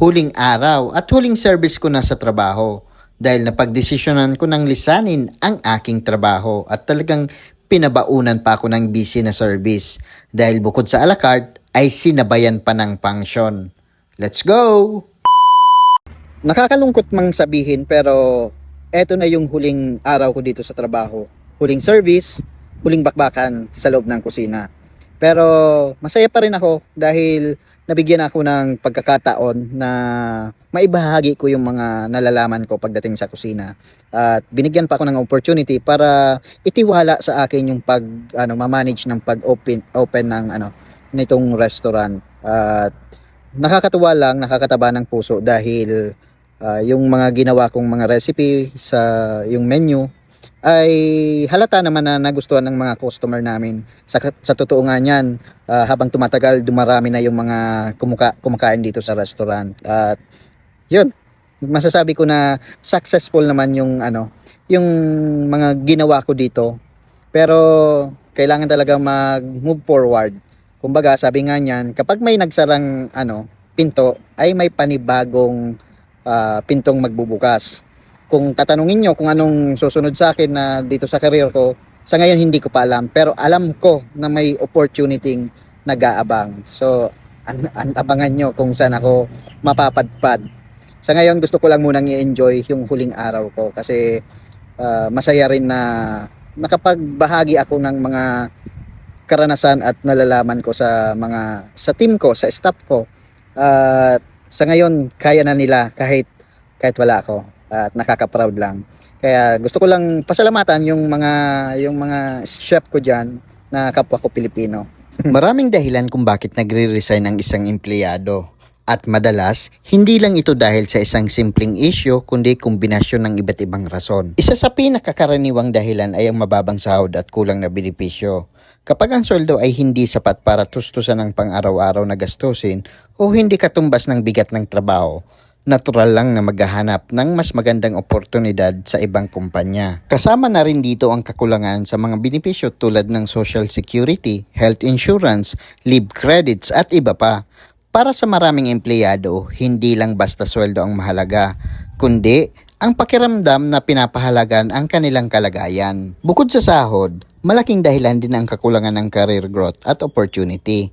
huling araw at huling service ko na sa trabaho dahil napagdesisyonan ko ng lisanin ang aking trabaho at talagang pinabaunan pa ako ng busy na service dahil bukod sa alacart ay sinabayan pa ng pangsyon. Let's go! Nakakalungkot mang sabihin pero eto na yung huling araw ko dito sa trabaho. Huling service, huling bakbakan sa loob ng kusina. Pero masaya pa rin ako dahil nabigyan ako ng pagkakataon na maibahagi ko yung mga nalalaman ko pagdating sa kusina. At binigyan pa ako ng opportunity para itiwala sa akin yung pag ano ma-manage ng pag-open open ng ano nitong restaurant. At nakakatuwa lang, nakakataba ng puso dahil ah, yung mga ginawa kong mga recipe sa yung menu ay halata naman na nagustuhan ng mga customer namin. Sa, sa totoo nga niyan, ah, habang tumatagal, dumarami na yung mga kumuka, kumakain dito sa restaurant. At yun, masasabi ko na successful naman yung ano, yung mga ginawa ko dito. Pero kailangan talaga mag-move forward. Kumbaga, sabi nga niyan, kapag may nagsarang ano, pinto, ay may panibagong ah, pintong magbubukas kung tatanungin nyo kung anong susunod sa akin na dito sa career ko, sa ngayon hindi ko pa alam. Pero alam ko na may opportunity nag-aabang. So, an- an- abangan nyo kung saan ako mapapadpad. Sa ngayon, gusto ko lang munang i-enjoy yung huling araw ko kasi ah, masaya rin na nakapagbahagi ako ng mga karanasan at nalalaman ko sa mga sa team ko, sa staff ko. At sa ngayon, kaya na nila kahit kahit wala ako at nakaka-proud lang. Kaya gusto ko lang pasalamatan yung mga yung mga chef ko diyan na kapwa ko Pilipino. Maraming dahilan kung bakit nagre-resign ang isang empleyado. At madalas, hindi lang ito dahil sa isang simpleng issue kundi kombinasyon ng iba't ibang rason. Isa sa pinakakaraniwang dahilan ay ang mababang sahod at kulang na benepisyo. Kapag ang sweldo ay hindi sapat para tustusan ng pang-araw-araw na gastusin o hindi katumbas ng bigat ng trabaho, natural lang na maghahanap ng mas magandang oportunidad sa ibang kumpanya. Kasama na rin dito ang kakulangan sa mga benepisyo tulad ng social security, health insurance, leave credits at iba pa. Para sa maraming empleyado, hindi lang basta sweldo ang mahalaga, kundi ang pakiramdam na pinapahalagan ang kanilang kalagayan. Bukod sa sahod, malaking dahilan din ang kakulangan ng career growth at opportunity.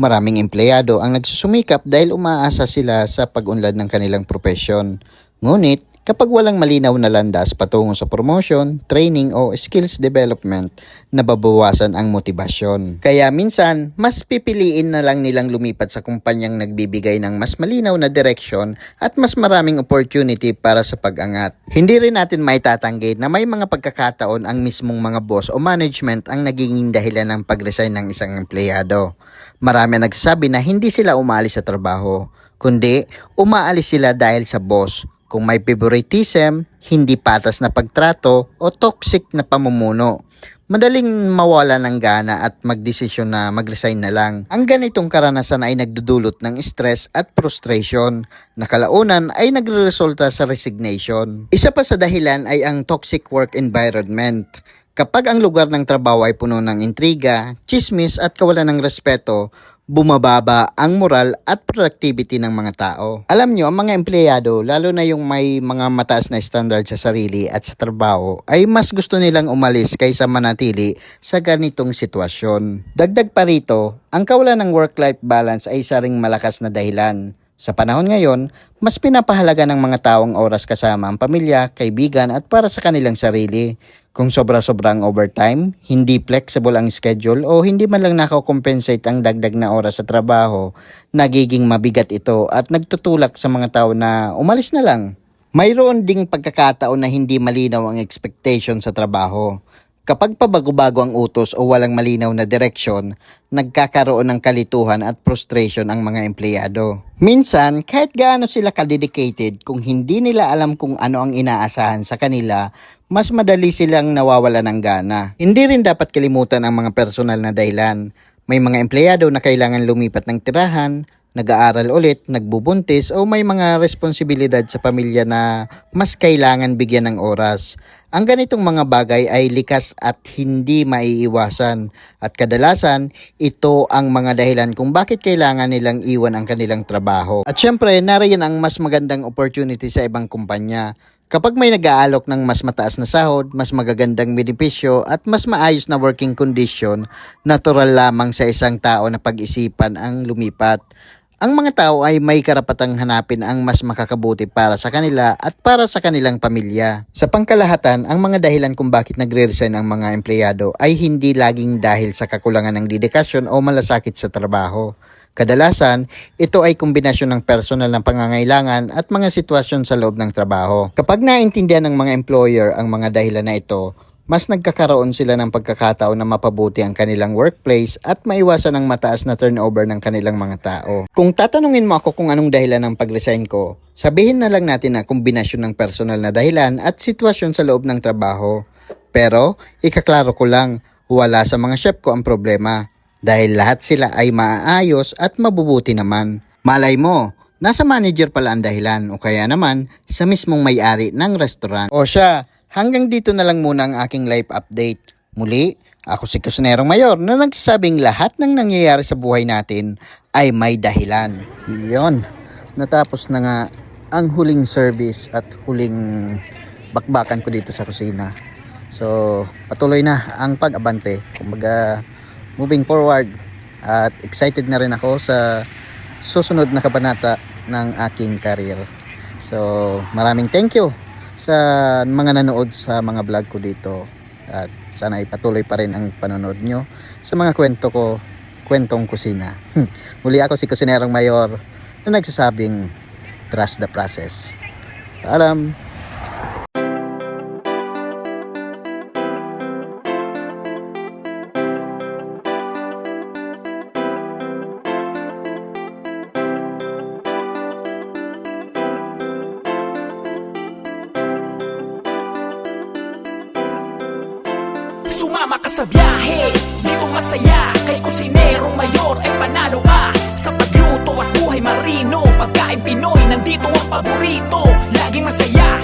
Maraming empleyado ang nagsusumikap dahil umaasa sila sa pag-unlad ng kanilang propesyon. Ngunit, kapag walang malinaw na landas patungo sa promotion, training o skills development, nababawasan ang motibasyon. Kaya minsan, mas pipiliin na lang nilang lumipat sa kumpanyang nagbibigay ng mas malinaw na direksyon at mas maraming opportunity para sa pag-angat. Hindi rin natin maitatanggi na may mga pagkakataon ang mismong mga boss o management ang naging dahilan ng pag-resign ng isang empleyado. Marami nagsasabi na hindi sila umaalis sa trabaho, kundi umaalis sila dahil sa boss kung may favoritism, hindi patas na pagtrato o toxic na pamumuno. Madaling mawala ng gana at magdesisyon na mag-resign na lang. Ang ganitong karanasan ay nagdudulot ng stress at frustration. Nakalaunan ay nagreresulta sa resignation. Isa pa sa dahilan ay ang toxic work environment. Kapag ang lugar ng trabaho ay puno ng intriga, chismis at kawalan ng respeto, bumababa ang moral at productivity ng mga tao. Alam nyo, ang mga empleyado, lalo na yung may mga mataas na standard sa sarili at sa trabaho, ay mas gusto nilang umalis kaysa manatili sa ganitong sitwasyon. Dagdag pa rito, ang kawalan ng work-life balance ay isa ring malakas na dahilan. Sa panahon ngayon, mas pinapahalaga ng mga taong oras kasama ang pamilya, kaibigan at para sa kanilang sarili. Kung sobra-sobra ang overtime, hindi flexible ang schedule o hindi man lang nakakompensate ang dagdag na oras sa trabaho, nagiging mabigat ito at nagtutulak sa mga tao na umalis na lang. Mayroon ding pagkakataon na hindi malinaw ang expectation sa trabaho. Kapag pabago-bago ang utos o walang malinaw na direksyon, nagkakaroon ng kalituhan at frustration ang mga empleyado. Minsan, kahit gaano sila kadedicated, kung hindi nila alam kung ano ang inaasahan sa kanila, mas madali silang nawawala ng gana. Hindi rin dapat kalimutan ang mga personal na dahilan. May mga empleyado na kailangan lumipat ng tirahan, nag-aaral ulit, nagbubuntis o may mga responsibilidad sa pamilya na mas kailangan bigyan ng oras. Ang ganitong mga bagay ay likas at hindi maiiwasan at kadalasan ito ang mga dahilan kung bakit kailangan nilang iwan ang kanilang trabaho. At syempre, nariyan ang mas magandang opportunity sa ibang kumpanya. Kapag may nag-aalok ng mas mataas na sahod, mas magagandang benepisyo at mas maayos na working condition, natural lamang sa isang tao na pag-isipan ang lumipat. Ang mga tao ay may karapatang hanapin ang mas makakabuti para sa kanila at para sa kanilang pamilya. Sa pangkalahatan, ang mga dahilan kung bakit nagre-resign ang mga empleyado ay hindi laging dahil sa kakulangan ng dedikasyon o malasakit sa trabaho. Kadalasan, ito ay kombinasyon ng personal na pangangailangan at mga sitwasyon sa loob ng trabaho. Kapag naintindihan ng mga employer ang mga dahilan na ito, mas nagkakaroon sila ng pagkakataon na mapabuti ang kanilang workplace at maiwasan ang mataas na turnover ng kanilang mga tao. Kung tatanungin mo ako kung anong dahilan ng pag-resign ko, sabihin na lang natin na kombinasyon ng personal na dahilan at sitwasyon sa loob ng trabaho. Pero, ikaklaro ko lang, wala sa mga chef ko ang problema dahil lahat sila ay maaayos at mabubuti naman. Malay mo, nasa manager pala ang dahilan o kaya naman sa mismong may-ari ng restaurant. O siya, hanggang dito na lang muna ang aking live update. Muli, ako si Kusinerong Mayor na nagsasabing lahat ng nangyayari sa buhay natin ay may dahilan. Iyon, natapos na nga ang huling service at huling bakbakan ko dito sa kusina. So, patuloy na ang pag-abante. Kumbaga, moving forward at excited na rin ako sa susunod na kabanata ng aking career. So, maraming thank you sa mga nanood sa mga vlog ko dito at sana ipatuloy pa rin ang panonood nyo sa mga kwento ko, kwentong kusina. Muli ako si Kusinerong Mayor na nagsasabing trust the process. Paalam! Sumama ka sa biyahe. Dito masaya Kay kusinerong mayor ay panalo ka. Sa pagluto at buhay marino Pagkain Pinoy Nandito ang paborito. Laging masaya